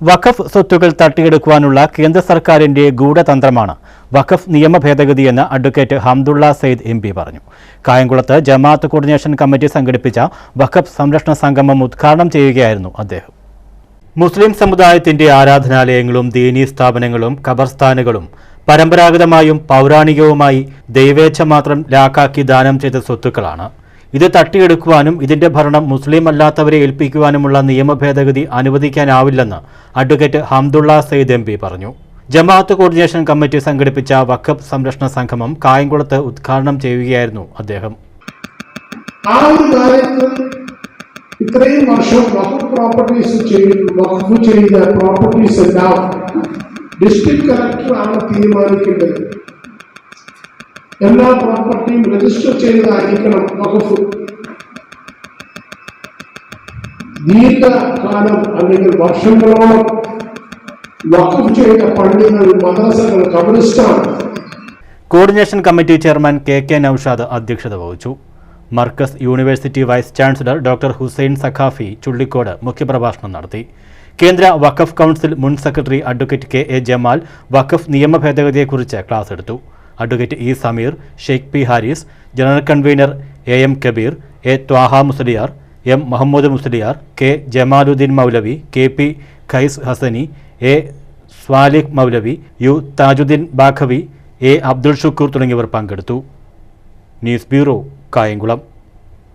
വഖഫ് സ്വത്തുകൾ തട്ടിയെടുക്കുവാനുള്ള കേന്ദ്ര സർക്കാരിന്റെ ഗൂഢതന്ത്രമാണ് വഖഫ് നിയമ ഭേദഗതിയെന്ന് advocate Hamdulla Syed M P പറഞ്ഞു. കായംകുളത്ത് ജമാഅത്ത് കോർഡിനേഷൻ കമ്മിറ്റി സംഘടിപ്പിച്ച വഖഫ് സംരക്ഷണ സംഗമം ഉദ്ഘാടനം ചെയ്യുകയായിരുന്നു അദ്ദേഹം. മുസ്ലിം സമുദായത്തിന്റെ ആരാധനാലയങ്ങളും ദീനീ സ്ഥാപനങ്ങളും ഖബർസ്ഥാനുകളും പരമ്പരാഗതമായും പൗരാണികവുമായി ദൈവേച്ഛ മാത്രം ലാക്കാക്കി ദാനം ചെയ്ത സ്വത്തുക്കളാണ് ഇത് തട്ടിയെടുക്കുവാനും ഇതിന്റെ ഭരണം മുസ്ലിം അല്ലാത്തവരെ ഏൽപ്പിക്കുവാനുമുള്ള നിയമ ഭേദഗതി അനുവദിക്കാനാവില്ലെന്ന് അഡ്വക്കേറ്റ് ഹംദുള്ള സെയ്ദ് എം പറഞ്ഞു. ജമാഅത്ത് കോർഡിനേഷൻ കമ്മിറ്റി സംഘടിപ്പിച്ച വഖബ് സംരക്ഷണ സംഗമം കായംകുളത്ത് ഉദ്ഘാടനം ചെയ്യുകയായിരുന്നു അദ്ദേഹം. ആ ഒരു ഇത്രയും വർഷം വഖഫ് പ്രോപ്പർട്ടീസ് വഖഫ് ചെയ്ത പ്രോപ്പർട്ടീസ് എല്ലാം ഡിസ്ട്രിക്ട് കളക്ടർ ആണ് തീരുമാനിക്കേണ്ടത്. എല്ലാ പ്രോപ്പർട്ടിയും രജിസ്റ്റർ ചെയ്തതായിരിക്കണം വഖഫ് ദീർഘകാലം അല്ലെങ്കിൽ വർഷങ്ങളോളം വഖഫ് ചെയ്ത പള്ളികൾ മദ്രസകൾ കബറിസ്ഥാൻ. Coordination committee chairman K K Naushad അധ്യക്ഷത വഹിച്ചു. Markaz university vice chancellor doctor Hussain Saqafi Chullikode മുഖ്യപ്രഭാഷണം നടത്തി. കേന്ദ്ര വഖഫ് കൗൺസിൽ മുൻ secretary advocate K A Jamal വഖഫ് നിയമ ഭേദഗതിയെക്കുറിച്ച് ക്ലാസ് എടുത്തു. Advocate E Sameer Sheikh P Haris general convener A M Kabeer A Thaha Musliyar M Muhammad Musliyar K Jamaluddin Moulavi K P Khais Hasani A Swalikh Moulavi U Thajudheen Baqavi A Abdul Shukkur തുടങ്ങിയവർ പങ്കെടുത്തു. News bureau Kayamkulam.